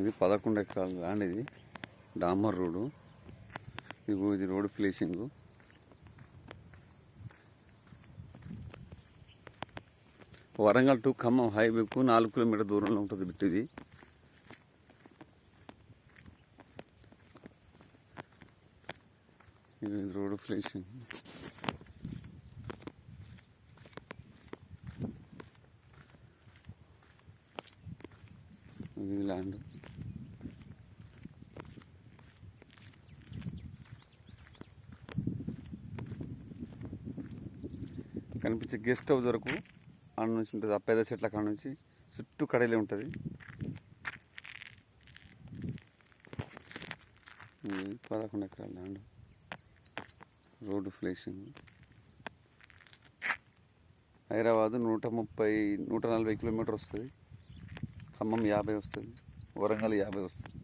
ఇది పదకొండు ఎకరాల ల్యాండ్ ఇది. డామర్ రోడ్డు ఇదిగో ఇది రోడ్ ఫ్లేషింగ్ వరంగల్ టు ఖమ్మం హైవేకు నాలుగు కిలోమీటర్ దూరంలో ఉంటుంది బిట్టు ఇది. ఇది రోడ్ ఫ్లేషింగ్ ఇది ల్యాండ్ కనిపించే గెస్ట్ హౌస్ వరకు ఆడ నుంచి ఉంటుంది. ఆ పెద్ద చెట్ల కాడ నుంచి చుట్టూ కడలే ఉంటుంది. పదకొండు ఎకరాల ల్యాండ్ రోడ్డు ఫ్లేషింగ్ హైదరాబాద్ నూట ముప్పై నూట నలభై కిలోమీటర్ వస్తుంది. ఖమ్మం యాభై వస్తుంది వరంగల్ యాభై వస్తుంది.